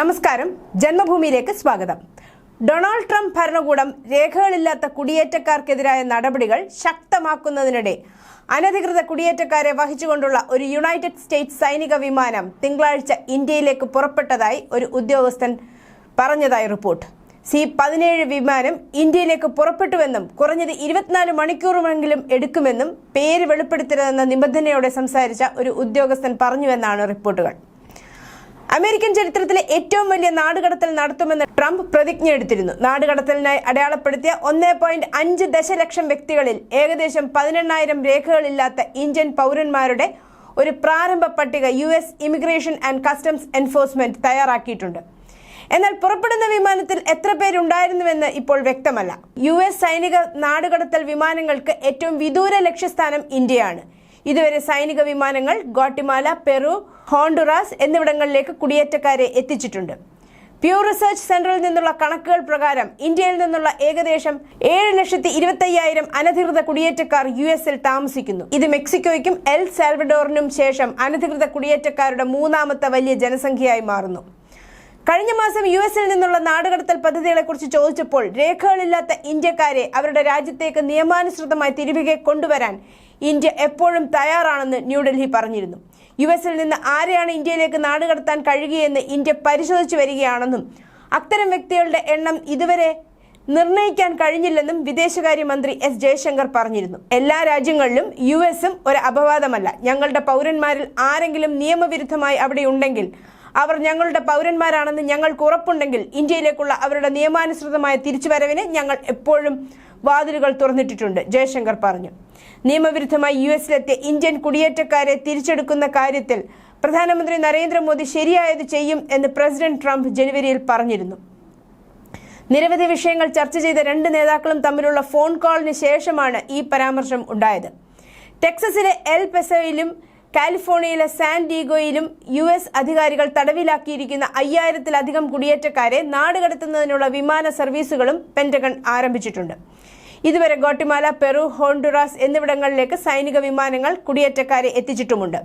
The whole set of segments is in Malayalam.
നമസ്കാരം. ജന്മഭൂമിയിലേക്ക് സ്വാഗതം. ഡൊണാൾഡ് ട്രംപ് ഭരണകൂടം രേഖകളില്ലാത്ത കുടിയേറ്റക്കാർക്കെതിരായ നടപടികൾ ശക്തമാക്കുന്നതിനിടെ അനധികൃത കുടിയേറ്റക്കാരെ വഹിച്ചുകൊണ്ടുള്ള ഒരു യുണൈറ്റഡ് സ്റ്റേറ്റ്സ് സൈനിക വിമാനം തിങ്കളാഴ്ച ഇന്ത്യയിലേക്ക് പുറപ്പെട്ടതായി ഒരു ഉദ്യോഗസ്ഥൻ പറഞ്ഞതായി റിപ്പോർട്ട്. സി പതിനേഴ് വിമാനം ഇന്ത്യയിലേക്ക് പുറപ്പെട്ടുവെന്നും കുറഞ്ഞത് ഇരുപത്തിനാല് മണിക്കൂറുമെങ്കിലും എടുക്കുമെന്നും പേര് വെളിപ്പെടുത്തരുതെന്ന നിബന്ധനയോടെ സംസാരിച്ച ഒരു ഉദ്യോഗസ്ഥൻ പറഞ്ഞുവെന്നാണ് റിപ്പോർട്ടുകൾ. അമേരിക്കൻ ചരിത്രത്തിലെ ഏറ്റവും വലിയ നാടുകടത്തൽ നടത്തുമെന്ന് ട്രംപ് പ്രതിജ്ഞ എടുത്തിരുന്നു. നാടുകടത്തലിനായി അടയാളപ്പെടുത്തിയ ഒന്നേ പോയിന്റ് അഞ്ച് ദശലക്ഷം വ്യക്തികളിൽ ഏകദേശം പതിനെണ്ണായിരം രേഖകളില്ലാത്ത ഇന്ത്യൻ പൗരന്മാരുടെ ഒരു പ്രാരംഭ പട്ടിക U S immigration and customs enforcement തയ്യാറാക്കിയിട്ടുണ്ട്. എന്നാൽ പുറപ്പെടുന്ന വിമാനത്തിൽ എത്ര പേരുണ്ടായിരുന്നുവെന്ന് ഇപ്പോൾ വ്യക്തമല്ല. യു എസ് സൈനിക നാടുകടത്തൽ വിമാനങ്ങൾക്ക് ഏറ്റവും വിദൂര ലക്ഷ്യസ്ഥാനം ഇന്ത്യയാണ്. ഇതുവരെ സൈനിക വിമാനങ്ങൾ ഗോട്ടിമാല പെറു ഹോണ്ടുറാസ് എന്നിവിടങ്ങളിലേക്ക് കുടിയേറ്റക്കാരെ എത്തിച്ചിട്ടുണ്ട്. പ്യൂർ റിസർച്ച് സെന്ററിൽ നിന്നുള്ള കണക്കുകൾ പ്രകാരം ഇന്ത്യയിൽ നിന്നുള്ള ഏകദേശം ഏഴ് ലക്ഷത്തി ഇരുപത്തയ്യായിരം അനധികൃത കുടിയേറ്റക്കാർ യു എസിൽ താമസിക്കുന്നു. ഇത് മെക്സിക്കോയ്ക്കും എൽ സാൽവഡോറിനും ശേഷം അനധികൃത കുടിയേറ്റക്കാരുടെ മൂന്നാമത്തെ വലിയ ജനസംഖ്യയായി മാറുന്നു. കഴിഞ്ഞ മാസം യു എസിൽ നിന്നുള്ള നാടുകടത്തൽ പദ്ധതികളെക്കുറിച്ച് ചോദിച്ചപ്പോൾ രേഖകളില്ലാത്ത ഇന്ത്യക്കാരെ അവരുടെ രാജ്യത്തേക്ക് നിയമാനുസൃതമായി തിരികെ കൊണ്ടുവരാൻ ഇന്ത്യ എപ്പോഴും തയ്യാറാണെന്ന് ന്യൂഡൽഹി പറഞ്ഞിരുന്നു. യു എസിൽ നിന്ന് ആരെയാണ് ഇന്ത്യയിലേക്ക് നാടുകടത്താൻ കഴിയുകയെന്ന് ഇന്ത്യ പരിശോധിച്ചു വരികയാണെന്നും അത്തരം വ്യക്തികളുടെ എണ്ണം ഇതുവരെ നിർണയിക്കാൻ കഴിഞ്ഞില്ലെന്നും വിദേശകാര്യമന്ത്രി എസ് ജയശങ്കർ പറഞ്ഞിരുന്നു. എല്ലാ രാജ്യങ്ങളിലും യു എസും ഒരു അപവാദമല്ല. ഞങ്ങളുടെ പൗരന്മാരിൽ ആരെങ്കിലും നിയമവിരുദ്ധമായി അവിടെ ഉണ്ടെങ്കിൽ അവർ ഞങ്ങളുടെ പൗരന്മാരാണെന്ന് ഞങ്ങൾക്ക് ഉറപ്പുണ്ടെങ്കിൽ ഇന്ത്യയിലേക്കുള്ള അവരുടെ നിയമാനുസൃതമായ തിരിച്ചുവരവിന് ഞങ്ങൾ എപ്പോഴും വാതിലുകൾ തുറന്നിട്ടിട്ടുണ്ട് ജയശങ്കർ പറഞ്ഞു. നിയമവിരുദ്ധമായി യു എസിലെത്തിയ ഇന്ത്യൻ കുടിയേറ്റക്കാരെ തിരിച്ചെടുക്കുന്ന കാര്യത്തിൽ പ്രധാനമന്ത്രി നരേന്ദ്രമോദി ശരിയായത് ചെയ്യും എന്ന് പ്രസിഡന്റ് ട്രംപ് ജനുവരിയിൽ പറഞ്ഞിരുന്നു. നിരവധി വിഷയങ്ങൾ ചർച്ച ചെയ്ത രണ്ട് നേതാക്കളും തമ്മിലുള്ള ഫോൺ കോളിന് ശേഷമാണ് ഈ പരാമർശം ഉണ്ടായത്. ടെക്സസിലെ എൽ പെസോയിലും കാലിഫോർണിയയിലെ സാൻ ഡീഗോയിലും യു എസ് അധികാരികൾ തടവിലാക്കിയിരിക്കുന്ന അയ്യായിരത്തിലധികം കുടിയേറ്റക്കാരെ നാടുകടത്തുന്നതിനുള്ള വിമാന സർവീസുകളും പെന്റഗൺ ആരംഭിച്ചിട്ടുണ്ട്. ഇതുവരെ ഗോട്ടിമാല പെറു ഹോണ്ടുറാസ് എന്നിവിടങ്ങളിലേക്ക് സൈനിക വിമാനങ്ങൾ കുടിയേറ്റക്കാരെ എത്തിച്ചിട്ടുമുണ്ട്.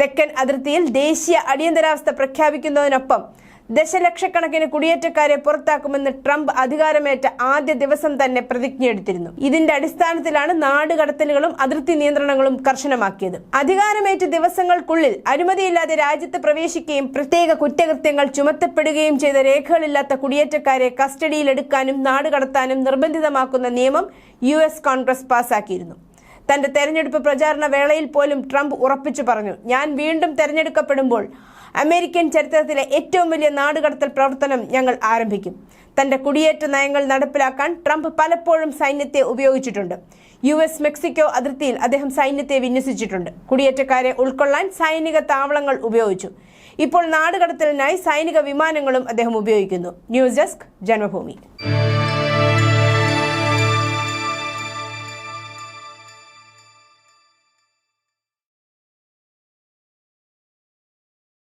തെക്കൻ അതിർത്തിയിൽ ദേശീയ അടിയന്തരാവസ്ഥ പ്രഖ്യാപിക്കുന്നതിനൊപ്പം ദശലക്ഷക്കണക്കിന് കുടിയേറ്റക്കാരെ പുറത്താക്കുമെന്ന് ട്രംപ് അധികാരമേറ്റ ആദ്യ ദിവസം തന്നെ പ്രതിജ്ഞയെടുത്തിരുന്നു. ഇതിന്റെ അടിസ്ഥാനത്തിലാണ് നാടുകടത്തലുകളും അതിർത്തി നിയന്ത്രണങ്ങളും കർശനമാക്കിയത്. അധികാരമേറ്റ ദിവസങ്ങൾക്കുള്ളിൽ അനുമതിയില്ലാതെ രാജ്യത്ത് പ്രവേശിക്കുകയും പ്രത്യേക കുറ്റകൃത്യങ്ങൾ ചുമത്തപ്പെടുകയും ചെയ്ത രേഖകളില്ലാത്ത കുടിയേറ്റക്കാരെ കസ്റ്റഡിയിലെടുക്കാനും നാടുകടത്താനും നിർബന്ധിതമാക്കുന്ന നിയമം യു കോൺഗ്രസ് പാസാക്കിയിരുന്നു. തന്റെ തെരഞ്ഞെടുപ്പ് പ്രചാരണ വേളയിൽ പോലും ട്രംപ് ഉറപ്പിച്ചു പറഞ്ഞു. ഞാൻ വീണ്ടും തെരഞ്ഞെടുക്കപ്പെടുമ്പോൾ അമേരിക്കൻ ചരിത്രത്തിലെ ഏറ്റവും വലിയ നാടുകടത്തൽ പ്രവർത്തനം ഞങ്ങൾ ആരംഭിക്കും. തന്റെ കുടിയേറ്റ നയങ്ങൾ നടപ്പിലാക്കാൻ ട്രംപ് പലപ്പോഴും സൈന്യത്തെ ഉപയോഗിച്ചിട്ടുണ്ട്. യു എസ് മെക്സിക്കോ അതിർത്തിയിൽ അദ്ദേഹം സൈന്യത്തെ വിന്യസിച്ചിട്ടുണ്ട്. കുടിയേറ്റക്കാരെ ഉൾക്കൊള്ളാൻ സൈനിക താവളങ്ങൾ ഉപയോഗിച്ചു. ഇപ്പോൾ നാടുകടത്തലിനായി സൈനിക വിമാനങ്ങളും അദ്ദേഹം ഉപയോഗിക്കുന്നു. News desk Janmabhumi.